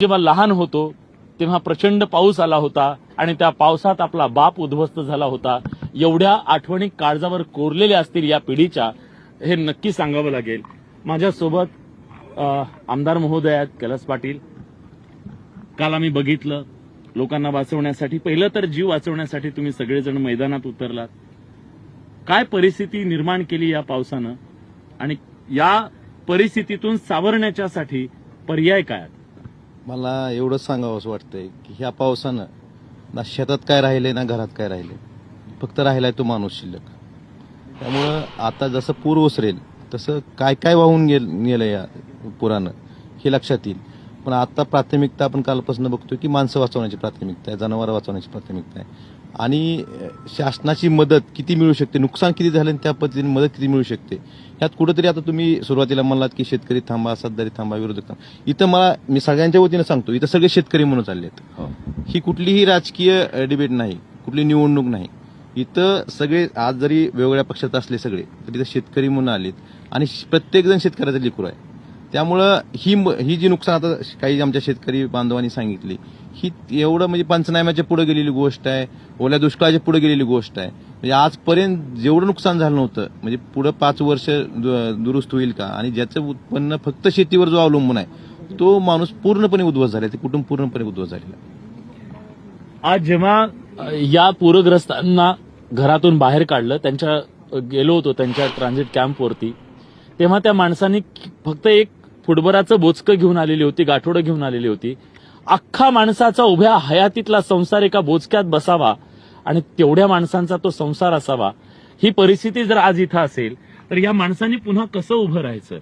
जेव्हा लहान होतो तेव्हा प्रचंड पाऊस आला होता आणि त्या पावसात आपला बाप उद्ध्वस्त झाला होता. एवढ्या आठवणी काळजावर कोरलेल्या असतील या पिढीच्या हे नक्की सांगावं लागेल. माझ्यासोबत आमदार महोदय आहेत कैलास पाटील. काल आम्ही बघितलं लोकांना वाचवण्यासाठी पहिलं तर जीव वाचवण्यासाठी तुम्ही सगळेजण मैदानात उतरलात. काय परिस्थिती निर्माण केली या पावसानं? आणि या परिस्थितीतून सावरण्याच्यासाठी पर्याय काय? आहेत? मला एवढंच सांगावं असं वाटतंय की ह्या पावसानं ना शेतात काय राहिले ना घरात काय राहिले फक्त राहिलाय तो माणूस शिल्लक. त्यामुळं आता जसं पूर ओसरेल तसं काय काय वाहून गेल गेलं या पुरानं हे लक्षात येईल. पण आता प्राथमिकता आपण कालपासून बघतोय की माणसं वाचवण्याची प्राथमिकता आहे जनावरं वाचवण्याची प्राथमिकता आहे. आणि शासनाची मदत किती मिळू शकते नुकसान किती झालं आणि त्या पद्धतीने मदत किती मिळू शकते ह्यात कुठेतरी आता तुम्ही सुरुवातीला म्हणलात की शेतकरी थांबा सत्तारी थांबा विरोधक थांबा. इथं मला मी सगळ्यांच्या वतीनं सांगतो इथं सगळे शेतकरी म्हणून चालले आहेत ही कुठलीही राजकीय डिबेट नाही कुठली निवडणूक नाही. इथं सगळे आज जरी वेगवेगळ्या पक्षात असले सगळे तरी इथं शेतकरी म्हणून आलेत. आणि प्रत्येक जण शेतकऱ्याचं लेकरू आहे. त्यामुळं ही ही जी नुकसान आता काही आमच्या शेतकरी बांधवांनी सांगितली ही एवढं म्हणजे पंचनाम्याच्या पुढे गेलेली गोष्ट आहे ओल्या दुष्काळाच्या पुढे गेलेली गोष्ट आहे. म्हणजे आजपर्यंत जेवढं नुकसान झालं नव्हतं म्हणजे पुढं पाच वर्ष दु- दुरुस्त होईल का? आणि ज्याचं उत्पन्न फक्त शेतीवर जो अवलंबून आहे तो माणूस पूर्णपणे उद्ध्वस्त झाला ते कुटुंब पूर्णपणे उद्ध्वस्त झालेलं आहे. आज जेव्हा या पूरग्रस्तांना घरातून बाहेर काढलं त्यांच्या गेलो होतो त्यांच्या ट्रान्झिट कॅम्पवरती तेव्हा त्या माणसांनी फक्त एक फुटबराचं बोचकं घेऊन आलेली होती गाठोडं घेऊन आलेली होती. अख्खा माणसाचा उभ्या हयातीतला संसार एका बोचक्यात बसावा आणि तेवढ्या माणसांचा तो संसार असावा. ही परिस्थिती जर आज इथं असेल तर या माणसांनी पुन्हा कसं उभं राहायचं?